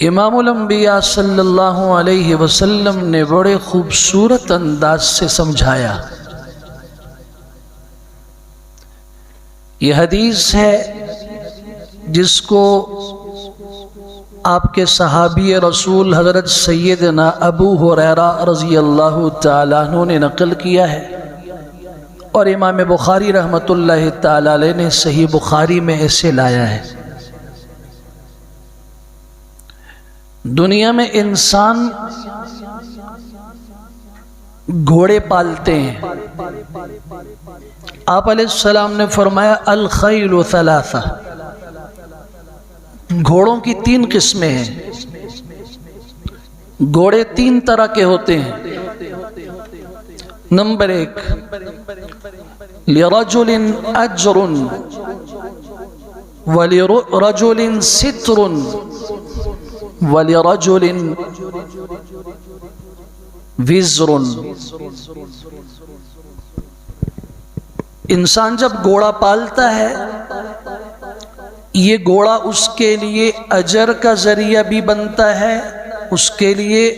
इमामुलम्बिया सल्लल्लाहु अलैहि वसल्लम ने बड़े खूबसूरत अंदाज से समझाया। यह हदीस है जिसको आपके सहाबी रसूल हज़रत सैदना अबू हुरैरा रज़ी अल्लाह तु ने नकल किया है और इमाम बुखारी रहमतुल्लाह ताला ने सही बुखारी में ऐसे लाया है। दुनिया में इंसान घोड़े पालते हैं। आप सलाम ने फरमाया, अल खैल सलासा। घोड़ों की तीन किस्में हैं। घोड़े तीन तरह के होते हैं। नंबर एक, लिरजुलिन अजरुन वलिरजुलिन सितरुन। वलिरजुलिन विजरुन इंसान जब घोड़ा पालता है ये घोड़ा उसके लिए अजर का ज़रिया भी बनता है उसके लिए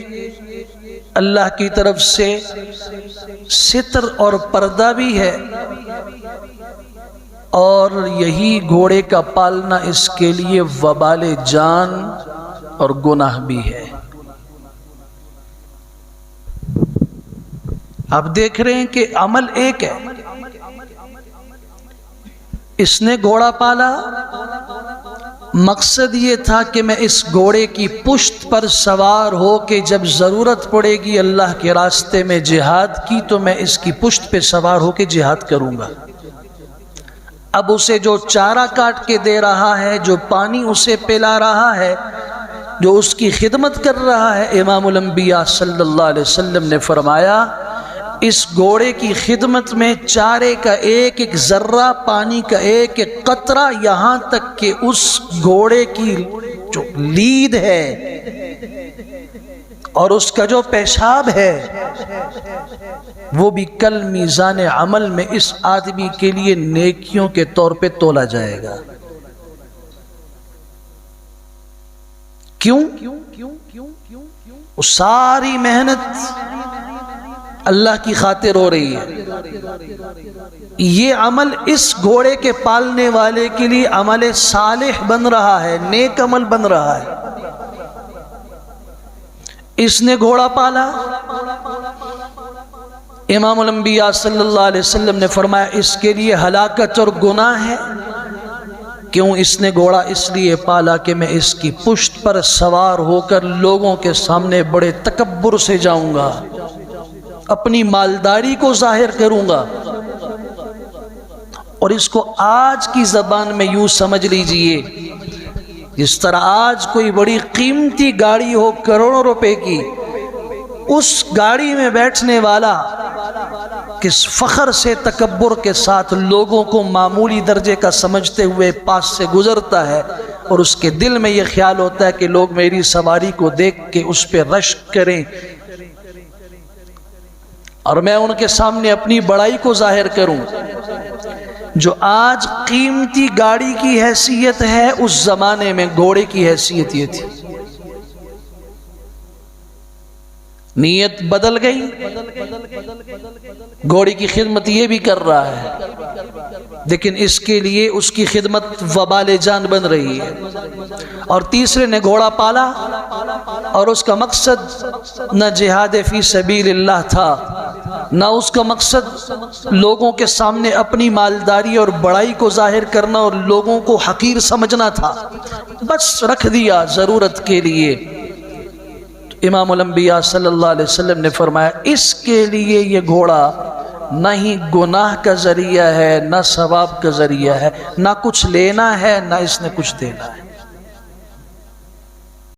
अल्लाह की तरफ़ से सितर और पर्दा भी है और यही घोड़े का पालना इसके लिए वबाल जान और गुनाह भी है। आप देख रहे हैं कि अमल एक है। इसने घोड़ा पाला। मकसद ये था कि मैं इस घोड़े की पुश्त पर सवार हो के जब ज़रूरत पड़ेगी अल्लाह के रास्ते में जिहाद की तो मैं इसकी पुश्त पे सवार हो के जिहाद करूँगा। अब उसे जो चारा काट के दे रहा है, जो पानी उसे पिला रहा है जो उसकी खिदमत कर रहा है इमामबिया अलैहि वसल्लम ने फरमाया, इस घोड़े की खिदमत में चारे का एक एक जर्रा, पानी का एक एक कतरा यहाँ तक कि उस घोड़े की जो लीद है और उसका जो पेशाब है, वो भी कल मीज़ान अमल में इस आदमी के लिए नेकियों के तौर पे तोला जाएगा। क्यों? क्यों सारी मेहनत अल्लाह की खातिर हो रही है। ये अमल इस घोड़े के पालने वाले के लिए अमल सालेह बन रहा है, नेक अमल बन रहा है। इसने घोड़ा पाला। इमाम सल्लल्लाहु अलैहि वसल्लम ने फरमाया, इसके लिए हलाकत और गुनाह है। क्यों इसने घोड़ा इसलिए पाला कि मैं इसकी पुश्त पर सवार होकर लोगों के सामने बड़े तकबर से जाऊँगा। अपनी मालदारी को ज़ाहिर करूँगा। और इसको आज की जबान में यूँ समझ लीजिए, जिस तरह आज कोई बड़ी कीमती गाड़ी हो करोड़ों रुपए की, उस गाड़ी में बैठने वाला किस फखर से तकबर के साथ लोगों को मामूली दर्जे का समझते हुए पास से गुजरता है और उसके दिल में यह ख्याल होता है कि लोग मेरी सवारी को देख के उस पर रश करें। और मैं उनके सामने अपनी बड़ाई को ज़ाहिर करूँ। जो आज कीमती गाड़ी की हैसियत है, उस जमाने में घोड़े की हैसियत ये थी। नीयत बदल गई। घोड़ी की खिदमत ये भी कर रहा है। लेकिन इसके लिए उसकी खिदमत वबाल जान बन रही है। और तीसरे ने घोड़ा पाला और उसका मकसद न जिहाद फ़ी सबील था, न उसका मकसद लोगों के सामने अपनी मालदारी और बड़ाई को ज़ाहिर करना और लोगों को हकीर समझना था। बस रख दिया ज़रूरत के लिए। इमामबिया अलैहि वसल्लम ने फरमाया, इसके लिए ये घोड़ा ना ही गुनाह का ज़रिया है, ना सवाब का ज़रिया है, ना कुछ लेना है, ना इसने कुछ देना है।